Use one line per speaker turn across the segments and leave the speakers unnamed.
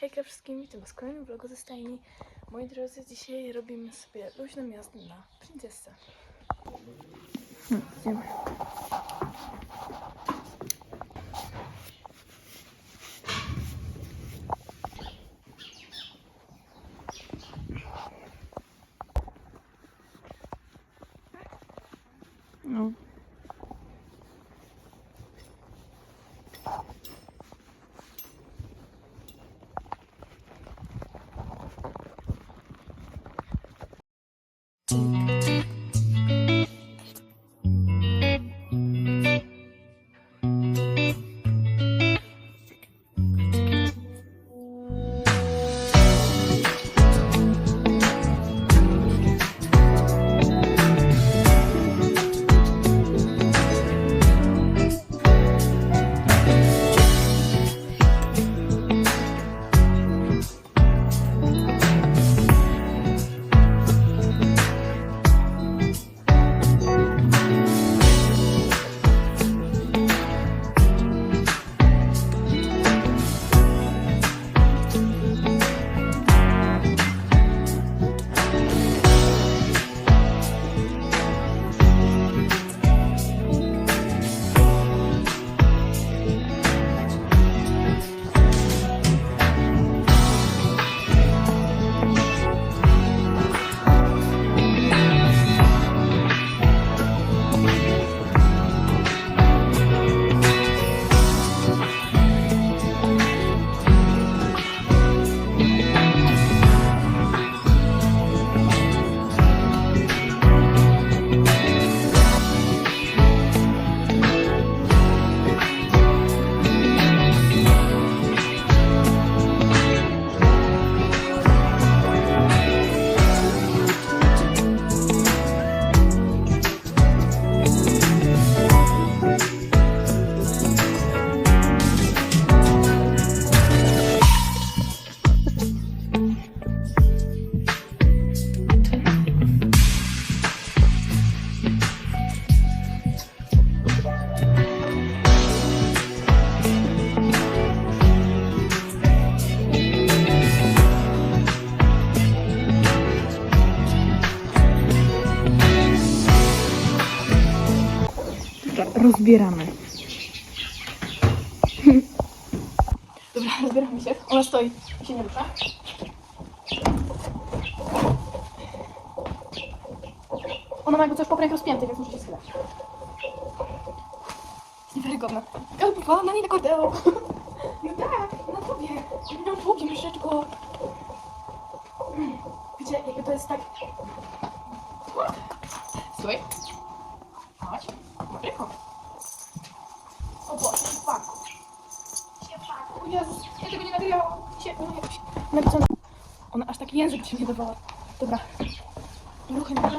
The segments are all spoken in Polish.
Hejka wszystkim, witam w kolejnym vlogu ze stajni. Moi drodzy, dzisiaj robimy sobie luźną jazdę na princesę. Hmm, idziemy. Dobra, rozbieramy. Dobra, rozbieramy się. Ona stoi i się nie rusza. Ona ma jakby coś popręg rozpięty, więc muszę się schylać. Jest niewiarygodna. Galopowała na niej na kordeo. No tak, na tobie. Na długie myszeczko. Wiecie, jakby to jest tak... Słuchaj. Chodź. Chodź. O Boże, fuck. O Jezus, ja tego nie nagrywałam. Się, no. Napisano. Ona aż taki język ci nie dawała. Dobra. Ruchy dobra.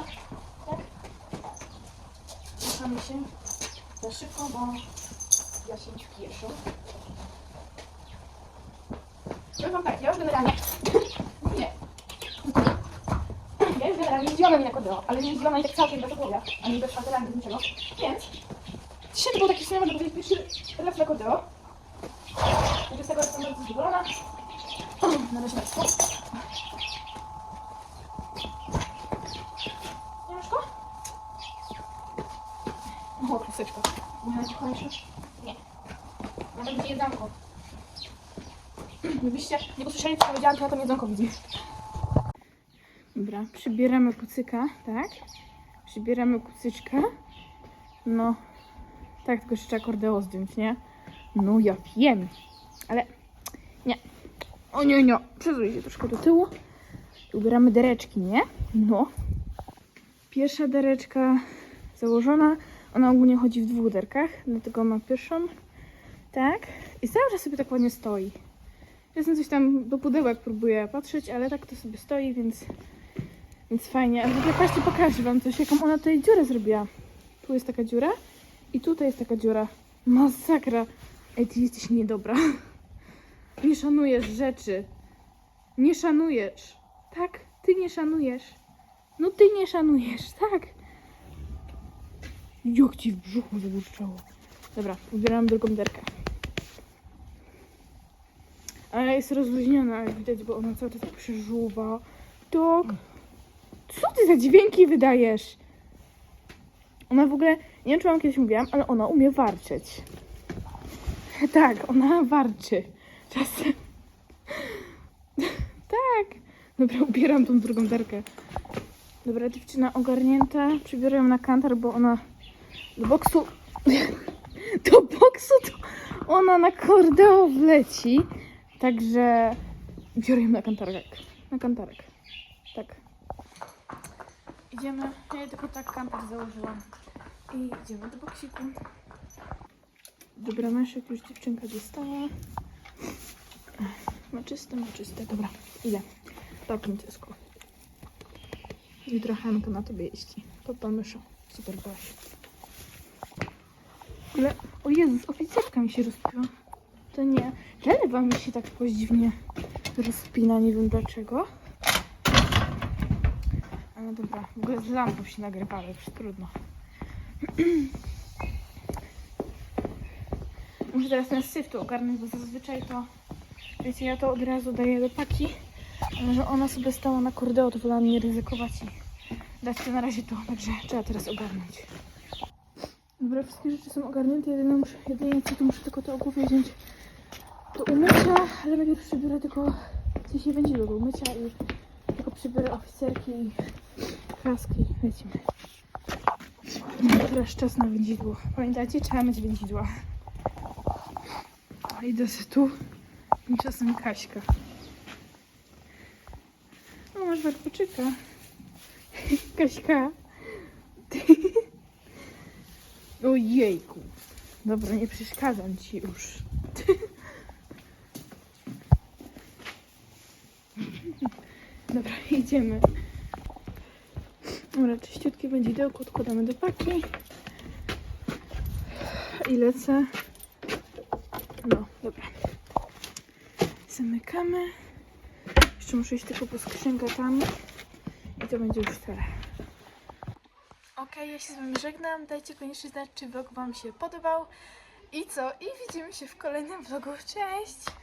Tak. Ruszamy się. Za szybko, bo ja się śpieszę. Powiem wam tak, ja już generalnie... Nie. Ja już zdziwiona mi na kodeo, ale nie zdziwiona i tak całkiem bez ogólnia, ani bez fantazji, bez niczego. Więc dzisiaj to był taki, można powiedzieć, pierwszy raz na kodeo. Także z tego jestem bardzo zadowolona. Na razie tak. Ciężko? O, kreseczka. Nie macie kończysz? Nie. Nawet jedzonko. Gdybyście nie posłyszeli, co powiedziałam, to na to jedzonko widzi. Dobra, przybieramy kucyka, tak? Przybieramy kucyczka. No, tak, tylko jeszcze trzeba kordeo zdjąć, nie? No ja wiem, ale nie. O nie, nie, przesuń się troszkę do tyłu. Ubieramy dereczki, nie? No. Pierwsza dereczka założona. Ona ogólnie chodzi w dwóch derkach, dlatego ma pierwszą. Tak. I cały czas sobie tak ładnie stoi. Czasem coś tam do pudełek próbuję patrzeć, ale tak to sobie stoi, więc, więc fajnie. Ale w ogóle patrzcie, pokażę wam coś, jaką ona tutaj dziurę zrobiła. Tu jest taka dziura i tutaj jest taka dziura. Masakra. Ej, ty jesteś niedobra. Nie szanujesz rzeczy. Nie szanujesz. Tak, ty nie szanujesz. No ty nie szanujesz, tak. Jak ci w brzuchu zaburczało. Dobra, wybieram drugą derkę. Ale jest rozluźniona, jak widać, bo ona cały czas tak przeżuwa. Tak. Co ty za dźwięki wydajesz? Ona w ogóle, nie wiem czy wam kiedyś mówiłam, ale ona umie warczeć. Tak, ona warczy. Czasem. tak. Dobra, ubieram tą drugą derkę. Dobra, dziewczyna ogarnięta. Przybiorę ją na kantar, bo ona do boksu... do boksu to ona na kordeo wleci. Także biorę ją na kantarek. Na kantarek. Tak. Idziemy. Ja tylko tak kantar założyłam. I idziemy do boksiku. Dobra, myszek już dziewczynka dostała. Ma czyste, ma czyste. Dobra, idę. Tapnij dziecko. Jutro Hanka na tobie jeździ. Papa myszo. Super byłaś. Ale, o Jezus, oficerka mi się rozpiła. To nie. Lewa mi się tak dziwnie rozpina, nie wiem dlaczego. Ale dobra, w ogóle z lampą się nagrywały, już trudno. Muszę teraz ten syf tu ogarnąć, bo zazwyczaj to, wiecie, ja to od razu daję do paki, ale że ona sobie stała na kordeo, to wolałam nie ryzykować i dać to na razie to, także trzeba teraz ogarnąć. Dobra, wszystkie rzeczy są ogarnięte, jedyne, muszę, jedynie co to muszę tylko to ogówie wziąć do umycia, ale najpierw przybiorę tylko, w sensie wędzidło do umycia i tylko przybiorę oficerki i kraski, lecimy. No, teraz czas na wędzidło. Pamiętajcie, trzeba mieć wędzidła. A idę sobie tu. Tymczasem Kaśka. No, masz warkoczyka. Kaśka. Ty. Ojejku. Dobra, nie przeszkadzam ci już. Dobra, idziemy. Dobra, czyściutkie wędzidełko odkładamy do paki. I lecę. No, dobra. Zamykamy. Jeszcze muszę iść tylko po skrzynkę tam. I to będzie już tyle. Ok, ja się z wami żegnam. Dajcie koniecznie znać, czy vlog wam się podobał. I co? I widzimy się w kolejnym vlogu. Cześć!